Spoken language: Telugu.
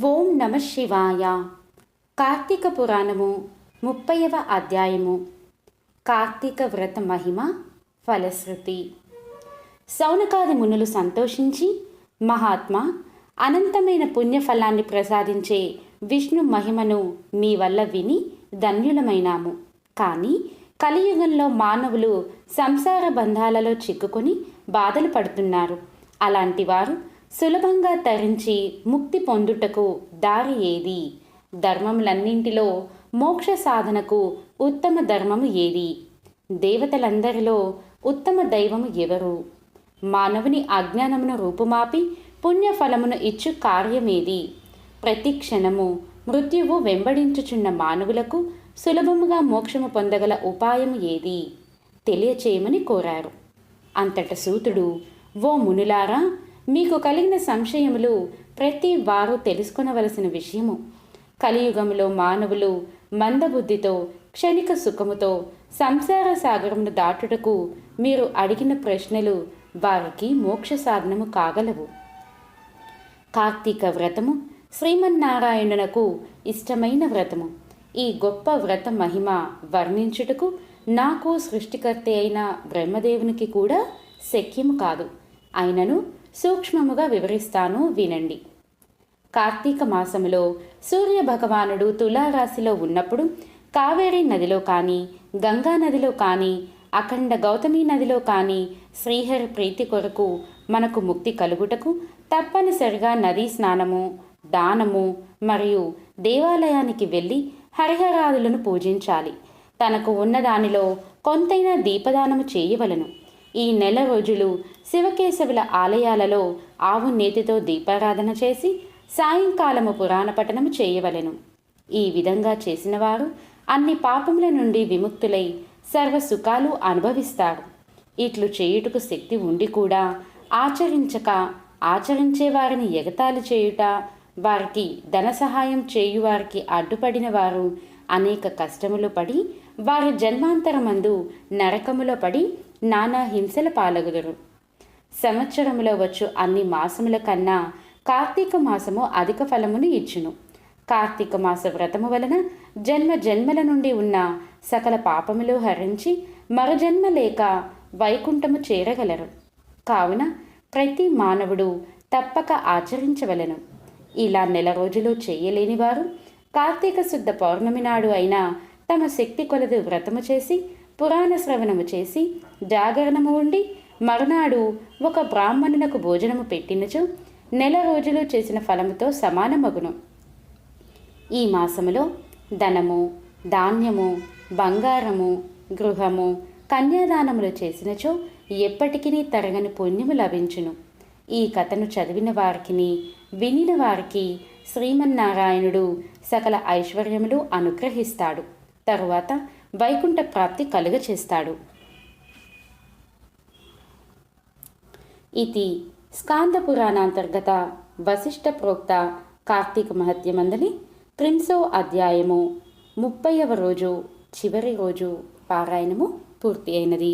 ఓం నమ శివాయ. కార్తీక పురాణము ముప్పైవ అధ్యాయము. కార్తీక వ్రత మహిమ ఫలశ్రుతి. సౌనకాది మునులు సంతోషించి మహాత్మ అనంతమైన పుణ్యఫలాన్ని ప్రసాదించే విష్ణు మహిమను మీ వల్ల విని ధన్యులమైనాము. కానీ కలియుగంలో మానవులు సంసార బంధాలలో చిక్కుకొని బాధలు పడుతున్నారు. అలాంటి వారు సులభంగా తరించి ముక్తి పొందుటకు దారి ఏది? ధర్మములన్నింటిలో మోక్ష సాధనకు ఉత్తమ ధర్మము ఏది? దేవతలందరిలో ఉత్తమ దైవము ఎవరు? మానవుని అజ్ఞానమును రూపుమాపి పుణ్యఫలమును ఇచ్చు కార్యమేది? ప్రతి క్షణము మృత్యువు వెంబడించుచున్న మానవులకు సులభముగా మోక్షము పొందగల ఉపాయం ఏది? తెలియచేయమని కోరారు. అంతట సూతుడు ఓ మునులారా మీకు కలిగిన సంశయములు ప్రతి వారు తెలుసుకొనవలసిన విషయము. కలియుగంలో మానవులు మందబుద్ధితో క్షణిక సుఖముతో సంసార సాగరమును దాటుటకు మీరు అడిగిన ప్రశ్నలు వారికి మోక్ష సాధనము కాగలవు. కార్తీక వ్రతము శ్రీమన్నారాయణునకు ఇష్టమైన వ్రతము. ఈ గొప్ప వ్రత మహిమ వర్ణించుటకు నాకు సృష్టికర్త అయిన బ్రహ్మదేవునికి కూడా శక్యము కాదు. అయినను సూక్ష్మముగా వివరిస్తాను వినండి. కార్తీక మాసములో సూర్య భగవానుడు తులారాశిలో ఉన్నప్పుడు కావేరీ నదిలో కానీ గంగా నదిలో కానీ అఖండ గౌతమి నదిలో కానీ శ్రీహరి ప్రీతి కొరకు మనకు ముక్తి కలుగుటకు తప్పనిసరిగా నదీ స్నానము దానము మరియు దేవాలయానికి వెళ్ళి హరిహరాదులను పూజించాలి. తనకు ఉన్న దానిలో కొంతైనా దీపదానము చేయవలను. ఈ నెల రోజులు శివకేశవుల ఆలయాలలో ఆవు నేతితో దీపారాధన చేసి సాయంకాలము పురాణ పఠనము చేయవలెను. ఈ విధంగా చేసినవారు అన్ని పాపముల నుండి విముక్తులై సర్వ సుఖాలు అనుభవిస్తారు. ఇట్లు చేయుటకు శక్తి ఉండి కూడా ఆచరించక ఆచరించే వారిని ఎగతాళి చేయుట వారికి ధన సహాయం చేయువారికి అడ్డుపడిన వారు అనేక కష్టములు పడి వారి జన్మాంతరమందు నరకములో పడి నానా హింసల పాలగుదురు. సంవత్సరములో వచ్చు అన్ని మాసముల కన్నా కార్తీక మాసము అధిక ఫలమును ఇచ్చును. కార్తీక మాస వ్రతము వలన జన్మ జన్మల నుండి ఉన్న సకల పాపములు హరించి మరజన్మ లేక వైకుంఠము చేరగలరు. కావున ప్రతి మానవుడు తప్పక ఆచరించవలను. ఇలా నెల రోజులు చేయలేని వారు కార్తీక శుద్ధ పౌర్ణమి నాడు అయినా తమ శక్తి కొలది వ్రతము చేసి పురాణ శ్రవణము చేసి జాగరణము ఉండి మరునాడు ఒక బ్రాహ్మణునకు భోజనము పెట్టినచో నెల రోజులు చేసిన ఫలముతో సమానమగును. ఈ మాసములో ధనము ధాన్యము బంగారము గృహము కన్యాదానములు చేసినచో ఎప్పటికీ తరగని పుణ్యము లభించును. ఈ కథను చదివిన వారికి వినిన వారికి శ్రీమన్నారాయణుడు సకల ఐశ్వర్యములు అనుగ్రహిస్తాడు. తరువాత వైకుంఠ ప్రాప్తి కలుగచేస్తాడు. ఇది స్కాంద పురాణాంతర్గత వశిష్ఠ ప్రోక్త కార్తీక మహత్యమందని త్రింశో అధ్యాయము ముప్పైవ రోజు చివరి రోజు పారాయణము పూర్తి అయినది.